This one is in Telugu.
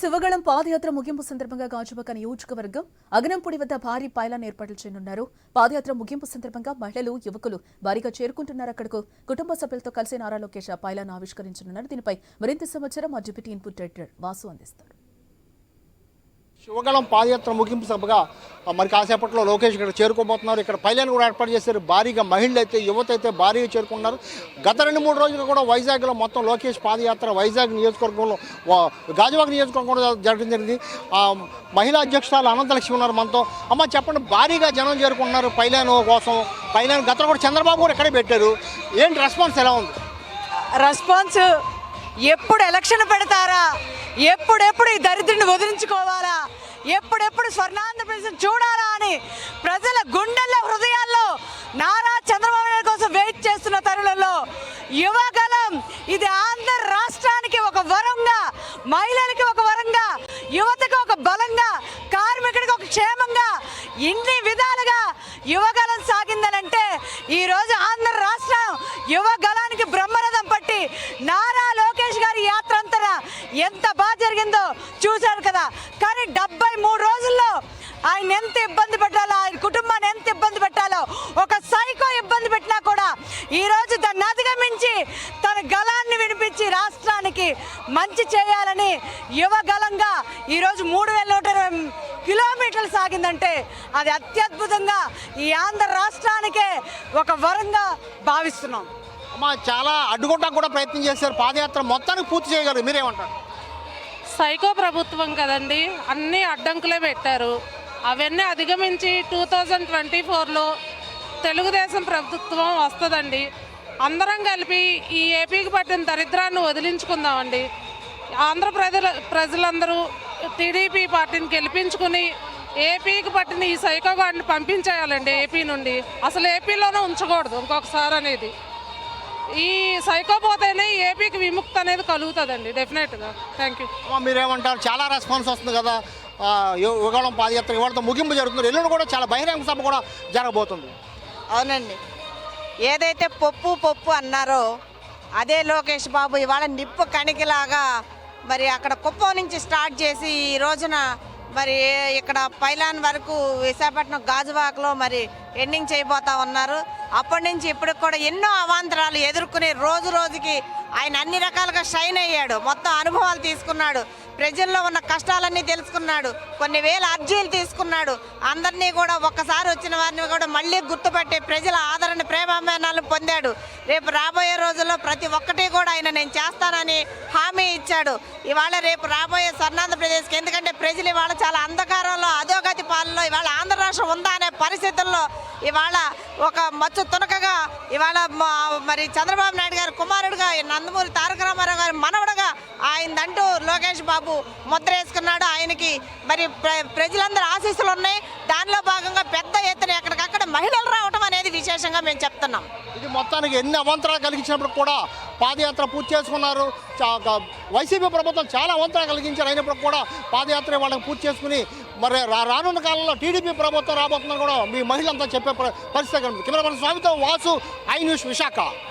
శివగళం పాదయాత్ర ముగింపు సందర్భంగా గాజువాక నియోజకవర్గం అగనంపూడి వద్ద భారీ పైలాన్ ఏర్పాట్లు చేయనున్నారు. పాదయాత్ర ముగింపు సందర్భంగా మహిళలు యువకులు భారీగా చేరుకుంటున్నారు. అక్కడకు కుటుంబ సభ్యులతో కలిసి నారా లోకేష్ పైలాన్ ఆవిష్కరించనున్నారు. దీనిపై మరింత సమాచారం మా డిప్యూటీ ఇన్పుట్ డైరెక్టర్ వాసు అందిస్తారు. శివగళం పాదయాత్ర ముగింపు సభగా మరి కాసేపట్లో లోకేష్ ఇక్కడ చేరుకోబోతున్నారు. ఇక్కడ పైలాన్ కూడా ఏర్పాటు చేశారు. భారీగా మహిళలు అయితే యువత అయితే భారీగా చేరుకున్నారు. గత రెండు మూడు రోజులు కూడా వైజాగ్లో మొత్తం లోకేష్ పాదయాత్ర వైజాగ్ నియోజకవర్గంలో వా- గాజువాక నియోజకవర్గం కూడా జరగడం జరిగింది. మహిళా అధ్యక్షురాలు అనంతలక్ష్మి ఉన్నారు మనతో. అమ్మ చెప్పండి భారీగా జనం చేరుకుంటున్నారు పైలాన్ కోసం. పైలాన్ గతంలో కూడా చంద్రబాబు కూడా ఇక్కడే పెట్టారు. ఏంటి రెస్పాన్స్ ఎలా ఉంది? రెస్పాన్స్ ఎప్పుడు ఎలక్షన్ పెడతారా? ఎప్పుడెప్పుడు ఈ దరిద్రుని వదిలించుకోవాలా? ఎప్పుడెప్పుడు స్వర్ణాంధ్రప్రదేశ్ చూడాలా అని ప్రజల గుండెల్లో హృదయాల్లో నారా చంద్రబాబు నాయుడు కోసం వెయిట్ చేస్తున్న తరుణంలో యువగలం ఇది ఆంధ్ర రాష్ట్రానికి ఒక వరంగా మహిళలకి ఒక వరంగా యువతకు ఒక బలంగా కార్మికుడికి ఒక క్షేమంగా ఇన్ని విధాలుగా యువగలం సాగిందనంటే ఈరోజు ఆంధ్ర రాష్ట్రం యువగ బ్రహ్మరథం పట్టి నారా లోకేష్ గారి యాత్ర అంతటా ఎంత బాగా జరిగిందో చూశారు కదా. కానీ డెబ్బై మూడు రోజుల్లో ఆయన ఎంత ఇబ్బంది పెట్టాలో ఆయన కుటుంబాన్ని ఎంత ఇబ్బంది పెట్టాలో ఒక సైకో ఇబ్బంది పెట్టినా కూడా ఈరోజు దాన్ని అధిగమించి తన గలాన్ని వినిపించి రాష్ట్రానికి మంచి చేయాలని యువ గలంగా ఈరోజు మూడు వేల నూట ఇరవై కిలోమీటర్లు సాగిందంటే అది అత్యద్భుతంగా ఈ ఆంధ్ర రాష్ట్రానికే ఒక వరంగా భావిస్తున్నాం. అమ్మ చాలా అడ్డుకోవడానికి కూడా ప్రయత్నం చేశారు. పాదయాత్ర మొత్తానికి పూర్తి చేయగలరు. మీరేమంటారు? సైకో ప్రభుత్వం కదండి అన్ని అడ్డంకులే పెట్టారు. అవన్నీ అధిగమించి టూ థౌజండ్ ట్వంటీ ఫోర్లో తెలుగుదేశం ప్రభుత్వం వస్తుందండి. అందరం కలిపి ఈ ఏపీకి పట్టిన దరిద్రాన్ని వదిలించుకుందామండి. ఆంధ్ర ప్రజల ప్రజలందరూ టీడీపీ పార్టీని గెలిపించుకుని ఏపీకి పట్టిన ఈ సైకో గాడిని పంపించేయాలండి ఏపీ నుండి. అసలు ఏపీలోనే ఉంచకూడదు ఇంకొకసారి అనేది. ఈ సైకో పోతేనే ఈ ఏపీకి విముక్తి అనేది కలుగుతుందండి డెఫినెట్గా థ్యాంక్ యూ మీరేమంటారు? చాలా రెస్పాన్స్ వస్తుంది కదా. యుగళం పాదయాత్ర ఇవాళతో ముగింపు జరుగుతుంది. ఎల్లుండి కూడా చాలా బహిరంగ సభ కూడా జరగబోతుంది. అవునండి. ఏదైతే పప్పు పప్పు అన్నారో అదే లోకేష్ బాబు ఇవాళ నిప్పు కణికిలాగా మరి అక్కడ కుప్పం నుంచి స్టార్ట్ చేసి ఈ రోజున మరి ఇక్కడ పైలాన్ వరకు విశాఖపట్నం గాజువాకలో మరి ఎండింగ్ చేయబోతా ఉన్నారు. అప్పటి నుంచి ఇప్పటికి కూడా ఎన్నో అవాంతరాలు ఎదుర్కొనే రోజు రోజుకి ఆయన అన్ని రకాలుగా షైన్ అయ్యాడు. మొత్తం అనుభవాలు తీసుకున్నాడు. ప్రజల్లో ఉన్న కష్టాలన్నీ తెలుసుకున్నాడు. కొన్ని వేల అర్జీలు తీసుకున్నాడు. అందరినీ కూడా ఒక్కసారి వచ్చిన వారిని కూడా మళ్ళీ గుర్తుపట్టి ప్రజల ఆదరణ ప్రేమాభిమానాలు పొందాడు. రేపు రాబోయే రోజుల్లో ప్రతి ఒక్కటి కూడా ఆయన నేను చేస్తానని హామీ ఇచ్చాడు. ఇవాళ రేపు రాబోయే స్వర్ణాంధ్రప్రదేశ్కి ఎందుకంటే ప్రజలు ఇవాళ చాలా అంధకారంలో అధోగతి పాలనలో ఇవాళ ఆంధ్ర రాష్ట్రం ఉందా అనే పరిస్థితుల్లో ఇవాళ ఒక మచ్చు తునకగా ఇవాళ మరి చంద్రబాబు నాయుడు గారి కుమారుడుగా నందమూరి తారక రామారావు గారి మనవడు అయిందంటూ లోకేష్ బాబు ముద్ర వేసుకున్నాడు. ఆయనకి మరి ప్ర- ప్రజలందరూ ఆశీస్సులు ఉన్నాయి. దానిలో భాగంగా పెద్ద ఎత్తున ఎక్కడికక్కడ మహిళలు రావటం అనేది విశేషంగా మేము చెప్తున్నాం. ఇది మొత్తానికి ఎన్ని అవంతరాలు కలిగించినప్పుడు కూడా పాదయాత్ర పూర్తి చేసుకున్నారు. వైసీపీ ప్రభుత్వం చాలా అవంతరాలు కలిగించారు. అయినప్పుడు కూడా పాదయాత్ర వాళ్ళకి పూర్తి చేసుకుని మరి రా- రానున్న కాలంలో టీడీపీ ప్రభుత్వం రాబోతుందని కూడా మీ మహిళంతా చెప్పే పరిస్థితి కనిపిస్తుంది. కెమెరా పర్సన్ స్వామితో వాసు ఐ న్యూస్ విశాఖ.